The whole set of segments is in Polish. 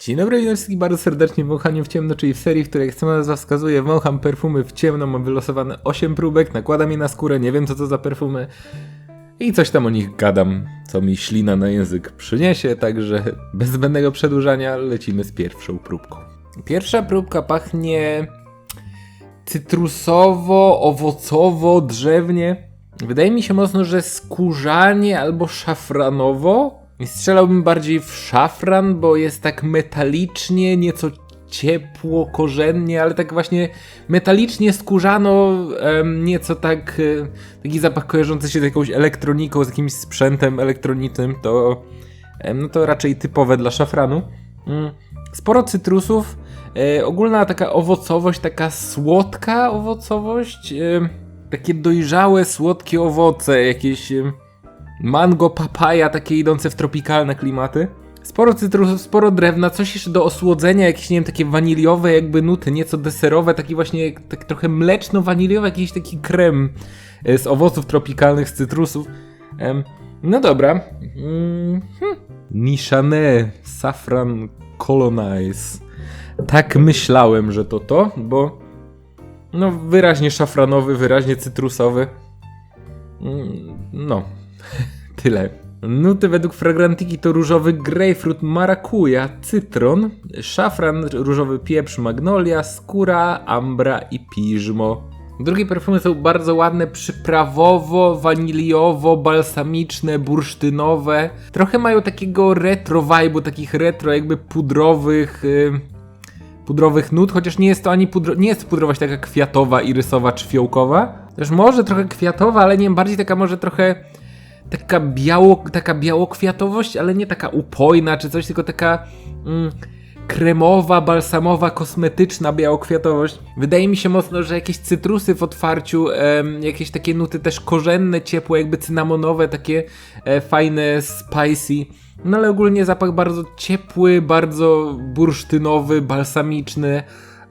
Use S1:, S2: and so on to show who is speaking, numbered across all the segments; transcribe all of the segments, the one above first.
S1: Dzień dobry, witam wszystkich bardzo serdecznie w Wąchaniu w ciemno, czyli w serii, w której jak sama nazwa wskazuje, wącham perfumy w ciemno, mam wylosowane 8 próbek, nakładam je na skórę, nie wiem co to za perfumy i coś tam o nich gadam, co mi ślina na język przyniesie, także bez zbędnego przedłużania lecimy z pierwszą próbką. Pierwsza próbka pachnie cytrusowo, owocowo, drzewnie. Wydaje mi się mocno, że skórzanie albo szafranowo. Strzelałbym bardziej w szafran, bo jest tak metalicznie, nieco ciepło, korzennie, ale tak właśnie metalicznie skórzano, nieco tak, e, taki zapach kojarzący się z jakąś elektroniką, z jakimś sprzętem elektronicznym, to, no to raczej typowe dla szafranu. Mm. Sporo cytrusów, e, ogólna taka owocowość, taka słodka owocowość, e, takie dojrzałe, słodkie owoce, jakieś mango, papaja, takie idące w tropikalne klimaty. Sporo cytrusów, sporo drewna, coś jeszcze do osłodzenia, jakieś, nie wiem, takie waniliowe jakby nuty, nieco deserowe, taki właśnie, tak trochę mleczno-waniliowy, jakiś taki krem e, z owoców tropikalnych, z cytrusów. No dobra. Mm, hmm. Nichane Safran Colonize. Tak myślałem, że to to, bo no wyraźnie szafranowy, wyraźnie cytrusowy. Mm, No, tyle. Nuty według fragrantiki to różowy grapefruit, marakuja, cytron, szafran, różowy pieprz, magnolia, skóra, ambra i piżmo. Drugie perfumy są bardzo ładne, przyprawowo, waniliowo, balsamiczne, bursztynowe. Trochę mają takiego retro vibe'u, takich retro jakby pudrowych... y, pudrowych nut, chociaż nie jest to ani pudro, nie jest pudrowość taka kwiatowa, irysowa czy fiołkowa. Też może trochę kwiatowa, ale nie wiem, bardziej taka może trochę taka biało, taka białokwiatowość, ale nie taka upojna czy coś, tylko taka mm, kremowa, balsamowa, kosmetyczna białokwiatowość. Wydaje mi się mocno, że jakieś cytrusy w otwarciu, jakieś takie nuty też korzenne, ciepłe, jakby cynamonowe, takie e, fajne, spicy. No ale ogólnie zapach bardzo ciepły, bardzo bursztynowy, balsamiczny,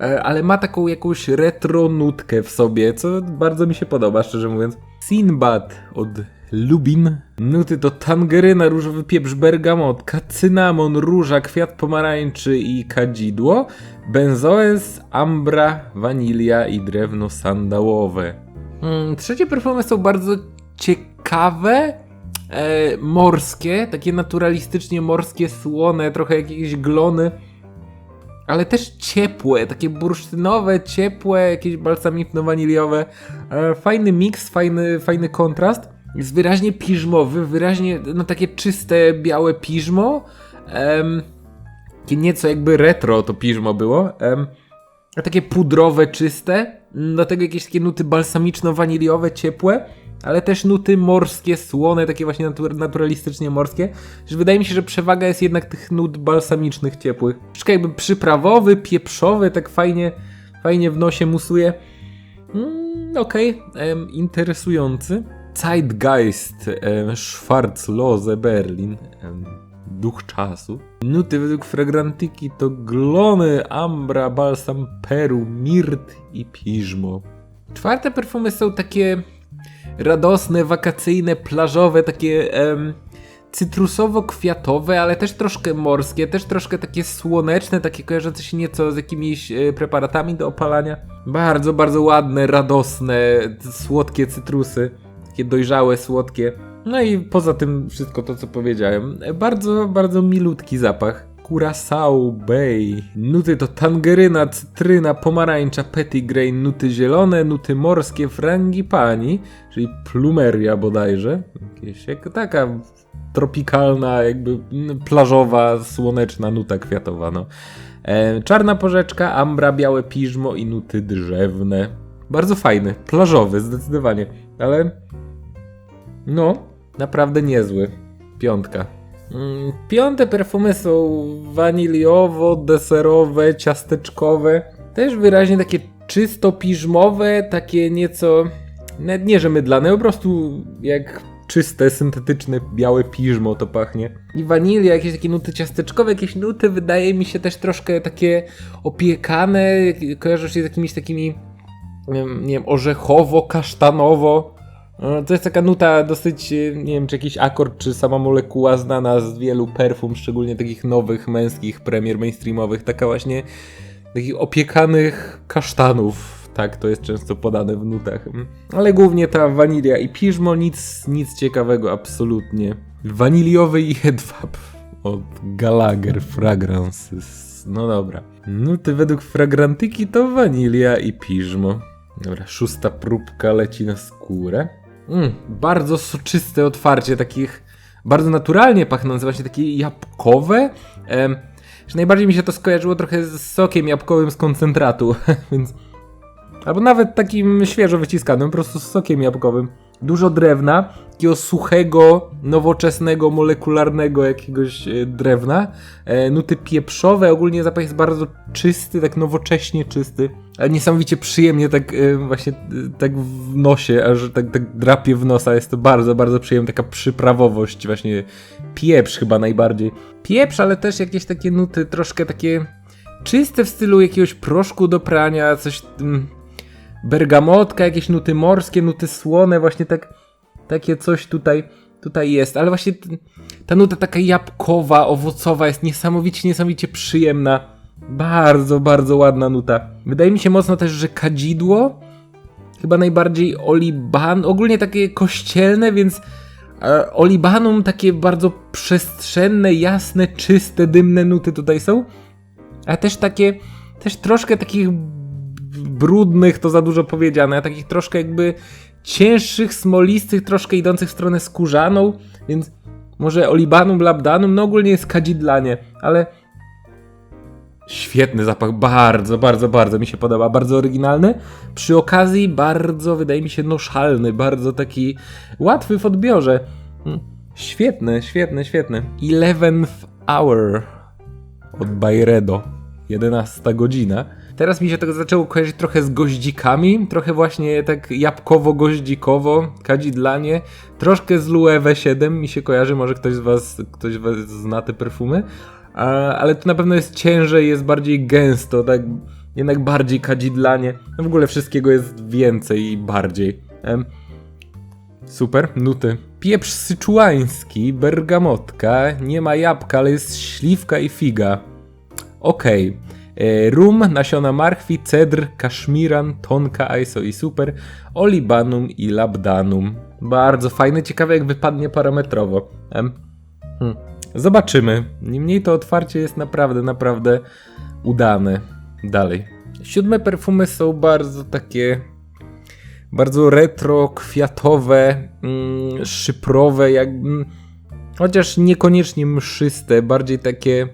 S1: e, ale ma taką jakąś retro nutkę w sobie, co bardzo mi się podoba, szczerze mówiąc. Sinbad od Lubin. Nuty to tangeryna, różowy pieprz, bergamotka, cynamon, róża, kwiat pomarańczy i kadzidło, benzoes, ambra, wanilia i drewno sandałowe. Mm, trzecie perfumy są bardzo ciekawe, e, morskie, takie naturalistycznie morskie, słone, trochę jakieś glony, ale też ciepłe, takie bursztynowe, ciepłe, jakieś balsamiczno-waniliowe. E, fajny miks, fajny, fajny kontrast. Jest wyraźnie piżmowy, wyraźnie, no takie czyste, białe piżmo. Takie nieco jakby retro to piżmo było. Em, a takie pudrowe, czyste. Do tego jakieś takie nuty balsamiczno-waniliowe, ciepłe, ale też nuty morskie, słone, takie właśnie natur- naturalistycznie morskie. Że wydaje mi się, że przewaga jest jednak tych nut balsamicznych, ciepłych. Troszkę jakby przyprawowy, pieprzowy, tak fajnie, fajnie w nosie musuje. Mm, Okej, em, interesujący. Zeitgeist, Schwarzlose Berlin, duch czasu. Nuty według fragrantyki to glony, ambra, balsam peru, mirt i piżmo. Czwarte perfumy są takie radosne, wakacyjne, plażowe, takie em, cytrusowo-kwiatowe, ale też troszkę morskie, też troszkę takie słoneczne, takie kojarzące się nieco z jakimiś e, preparatami do opalania. Bardzo, bardzo ładne, radosne, słodkie cytrusy. Takie dojrzałe, słodkie. No i poza tym wszystko to, co powiedziałem. Bardzo, bardzo milutki zapach. Curaçao Bay. Nuty to tangeryna, cytryna, pomarańcza, petitgrain, nuty zielone, nuty morskie, frangipani, czyli plumeria bodajże. Jakieś, jak, taka tropikalna, jakby mm, plażowa, słoneczna nuta kwiatowa, no. E, czarna porzeczka, ambra, białe piżmo i nuty drzewne. Bardzo fajny, plażowy, zdecydowanie, ale no, naprawdę niezły. Piątka. Mm, Piąte perfumy są waniliowo-deserowe, ciasteczkowe. Też wyraźnie takie czysto piżmowe, takie nieco. Nie, że mydlane, po prostu jak czyste, syntetyczne, białe piżmo to pachnie. I wanilia, jakieś takie nuty ciasteczkowe, jakieś nuty wydaje mi się też troszkę takie opiekane, kojarzą się z jakimiś takimi, nie wiem, nie E, To jest taka nuta dosyć, e, nie wiem, czy jakiś akord, czy sama molekuła znana z wielu perfum, szczególnie takich nowych, męskich premier mainstreamowych. Taka właśnie takich opiekanych kasztanów. Tak, to jest często podane w nutach. Mm. Ale głównie ta wanilia i piżmo, nic, nic ciekawego, absolutnie. Waniliowy jedwab od Gallagher Fragrances. No dobra. Nuty według fragrantyki to wanilia i piżmo. Dobra, szósta próbka leci na skórę. Mm, bardzo soczyste otwarcie takich, bardzo naturalnie pachnące, właśnie takie jabłkowe. Że najbardziej mi się to skojarzyło trochę z sokiem jabłkowym z koncentratu, więc... Albo nawet takim świeżo wyciskanym, po prostu z sokiem jabłkowym. Dużo drewna, takiego suchego, nowoczesnego, molekularnego jakiegoś e, drewna. E, nuty pieprzowe, ogólnie zapach jest bardzo czysty, tak nowocześnie czysty. Ale niesamowicie przyjemnie tak e, właśnie tak w nosie, aż tak, tak drapie w nosa. Jest to bardzo, bardzo przyjemna taka przyprawowość, właśnie pieprz chyba najbardziej. Pieprz, ale też jakieś takie nuty troszkę takie czyste w stylu jakiegoś proszku do prania, coś... Mm, bergamotka, jakieś nuty morskie, nuty słone, właśnie tak, takie coś tutaj, tutaj jest, ale właśnie ta nuta taka jabłkowa, owocowa jest niesamowicie, niesamowicie przyjemna. Bardzo, bardzo ładna nuta. Wydaje mi się mocno też, że kadzidło, chyba najbardziej oliban, ogólnie takie kościelne, więc e, olibanum takie bardzo przestrzenne, jasne, czyste, dymne nuty tutaj są, ale też takie, też troszkę takich brudnych, to za dużo powiedziane, a takich troszkę jakby cięższych, smolistych, troszkę idących w stronę skórzaną, więc może olibanum, labdanum, no ogólnie jest kadzidlanie, ale świetny zapach, bardzo, bardzo, bardzo mi się podoba, bardzo oryginalny, przy okazji bardzo, wydaje mi się, noszalny, bardzo taki łatwy w odbiorze. Mm, Świetny, świetny, świetny. Eleventh Hour od Bayredo. 11 godzina. Teraz mi się to zaczęło kojarzyć trochę z goździkami, trochę właśnie tak jabłkowo-goździkowo, kadzidlanie, troszkę z Lue V7 mi się kojarzy, może ktoś z was, ktoś z was zna te perfumy, ale to na pewno jest ciężej, jest bardziej gęsto, tak jednak bardziej kadzidlanie, no w ogóle wszystkiego jest więcej i bardziej. Super, nuty. Pieprz syczuański, bergamotka, nie ma jabłka, ale jest śliwka i figa. Okej. E, Rum, nasiona marchwi, cedr, kaszmiran, tonka, iso i super, olibanum i labdanum. Bardzo fajne, ciekawe jak wypadnie parametrowo. Hmm. Zobaczymy. Niemniej to otwarcie jest naprawdę, naprawdę udane. Dalej. Siódme perfumy są bardzo takie bardzo retro, kwiatowe, mm, szyprowe, jak, mm, chociaż niekoniecznie mszyste, bardziej takie,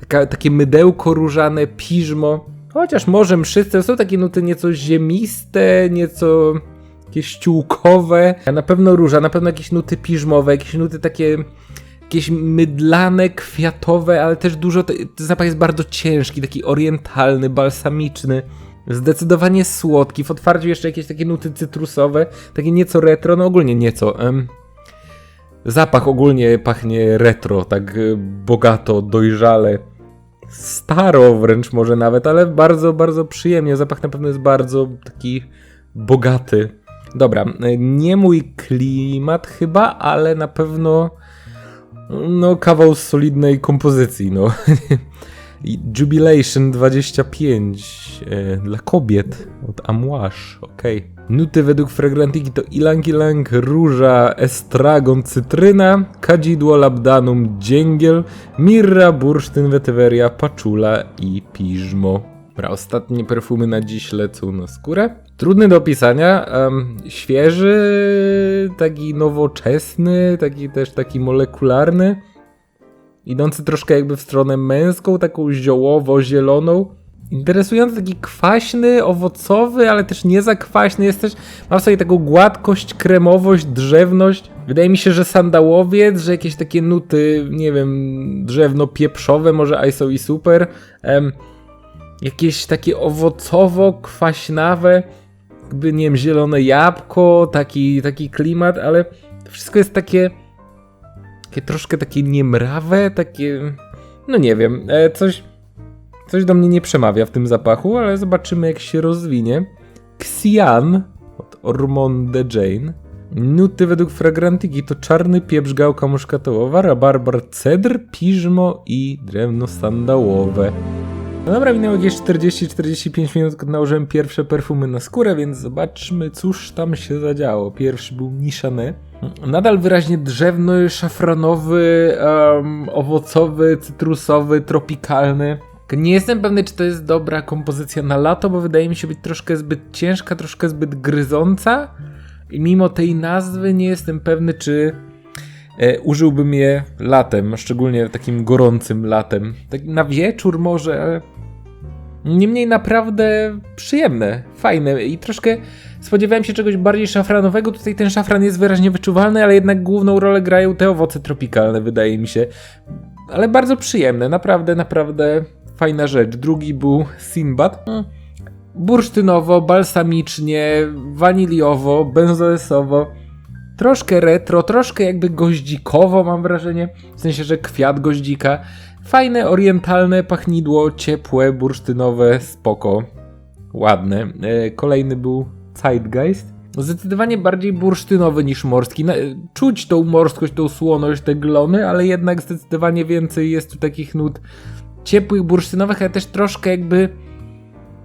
S1: taka, takie mydełko różane, piżmo, chociaż może mszyste, są takie nuty nieco ziemiste, nieco jakieś ściółkowe, na pewno róża, na pewno jakieś nuty piżmowe, jakieś nuty takie jakieś mydlane, kwiatowe, ale też dużo, te- ten zapach jest bardzo ciężki, taki orientalny, balsamiczny. Zdecydowanie słodki, w otwarciu jeszcze jakieś takie nuty cytrusowe, takie nieco retro, no ogólnie nieco. Em. Zapach ogólnie pachnie retro, tak y, bogato, dojrzale, staro wręcz może nawet, ale bardzo, bardzo przyjemnie. Zapach na pewno jest bardzo taki bogaty. Dobra, y, nie mój klimat chyba, ale na pewno no kawał solidnej kompozycji, no. Jubilation 25 e, dla kobiet od Amouage, okej. Nuty według fragrantiki to ilang ilang, róża, estragon, cytryna, kadzidło, labdanum, dzięgiel, mirra, bursztyn, wetyweria, paczula i piżmo. Dobra, ostatnie perfumy na dziś lecą na skórę. Trudny do opisania, em, świeży, taki nowoczesny, taki też taki molekularny idący troszkę jakby w stronę męską, taką ziołowo-zieloną. Interesujący, taki kwaśny, owocowy, ale też nie za kwaśny. Jest też, ma w sobie taką gładkość, kremowość, drzewność. Wydaje mi się, że sandałowiec, że jakieś takie nuty, nie wiem, drzewno-pieprzowe, może ISO i super. Jakieś takie owocowo-kwaśnawe, jakby, nie wiem, zielone jabłko, taki, taki klimat, ale to wszystko jest takie takie troszkę takie niemrawe, takie. No nie wiem, e, coś. Coś do mnie nie przemawia w tym zapachu, ale zobaczymy jak się rozwinie. Xian od Ormonde Jane. Nuty według fragrantiki to czarny pieprz, gałka muszkatołowa, rabarbar, cedr, piżmo i drewno sandałowe. No dobra, minęło jakieś 40-45 minut, kiedy nałożyłem pierwsze perfumy na skórę, więc zobaczmy, cóż tam się zadziało. Pierwszy był Nichane. Nadal wyraźnie drzewny, szafranowy, em, owocowy, cytrusowy, tropikalny. Nie jestem pewny, czy to jest dobra kompozycja na lato, bo wydaje mi się być troszkę zbyt ciężka, troszkę zbyt gryząca. I mimo tej nazwy nie jestem pewny, czy e, użyłbym je latem, szczególnie takim gorącym latem. Tak na wieczór może, niemniej naprawdę przyjemne, fajne i troszkę spodziewałem się czegoś bardziej szafranowego. Tutaj ten szafran jest wyraźnie wyczuwalny, ale jednak główną rolę grają te owoce tropikalne, wydaje mi się. Ale bardzo przyjemne, naprawdę, naprawdę fajna rzecz. Drugi był Sinbad. Mm. Bursztynowo, balsamicznie, waniliowo, benzoesowo. Troszkę retro, troszkę jakby goździkowo mam wrażenie. W sensie, że kwiat goździka. Fajne, orientalne pachnidło, ciepłe, bursztynowe, spoko. Ładne. E, Kolejny był Zeitgeist. Zdecydowanie bardziej bursztynowy niż morski. Na- Czuć tą morskość, tą słoność, te glony, ale jednak zdecydowanie więcej jest tu takich nut ciepłych, bursztynowych, ale też troszkę jakby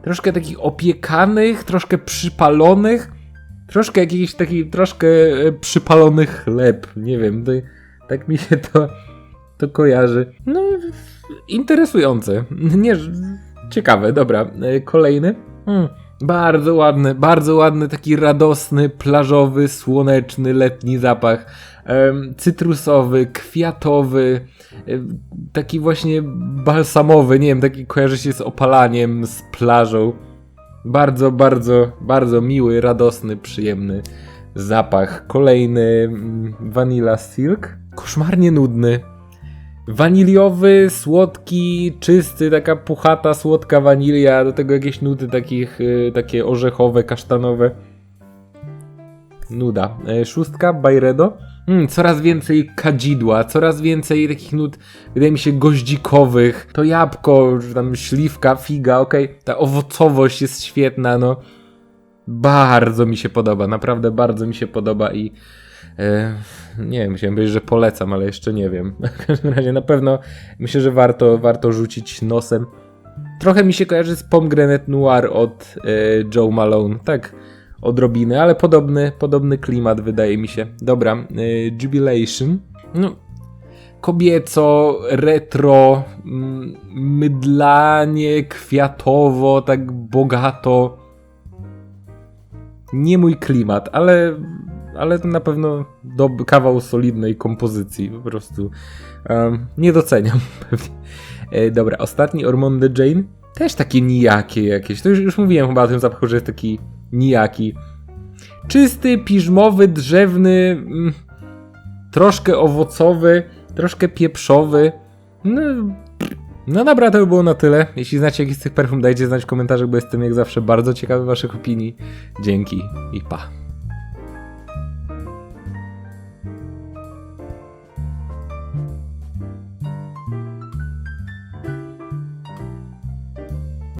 S1: troszkę takich opiekanych, troszkę przypalonych, troszkę jakiś taki, troszkę e, przypalony chleb, nie wiem, to, tak mi się to, to kojarzy. No, interesujące, nie, ciekawe, dobra, e, kolejny. Hmm. Bardzo ładny, bardzo ładny, taki radosny, plażowy, słoneczny, letni zapach. Cytrusowy, kwiatowy, taki właśnie balsamowy, nie wiem, taki kojarzy się z opalaniem, z plażą. Bardzo, bardzo, bardzo miły, radosny, przyjemny zapach. Kolejny mm, Vanilla Silk. Koszmarnie nudny. Waniliowy, słodki, czysty, taka puchata, słodka wanilia, do tego jakieś nuty takich, y, takie orzechowe, kasztanowe. Nuda. E, Szóstka, Byredo. Mm, coraz więcej kadzidła, coraz więcej takich nut, wydaje mi się, goździkowych. To jabłko, że tam śliwka, figa, okej. Ta owocowość jest świetna, no. Bardzo mi się podoba, naprawdę bardzo mi się podoba i e, nie wiem, musiałem powiedzieć, że polecam, ale jeszcze nie wiem. W każdym razie na pewno myślę, że warto, warto rzucić nosem. Trochę mi się kojarzy z Pomegranate Noir od e, Joe Malone, tak odrobinę, ale podobny, podobny klimat wydaje mi się. Dobra, e, Jubilation. No, kobieco, retro, mm, mydlanie, kwiatowo, tak bogato. Nie mój klimat, ale, ale to na pewno dob- kawał solidnej kompozycji. Po prostu em, nie doceniam pewnie. E, dobra, ostatni Ormonde Jane. Też takie nijakie jakieś. To już, już mówiłem chyba o tym zapachu, że jest taki nijaki. Czysty, piżmowy, drzewny, mm, troszkę owocowy, troszkę pieprzowy. No, no dobra, to by było na tyle. Jeśli znacie jakiś z tych perfum, dajcie znać w komentarzach, bo jestem jak zawsze bardzo ciekawy waszych opinii. Dzięki i pa.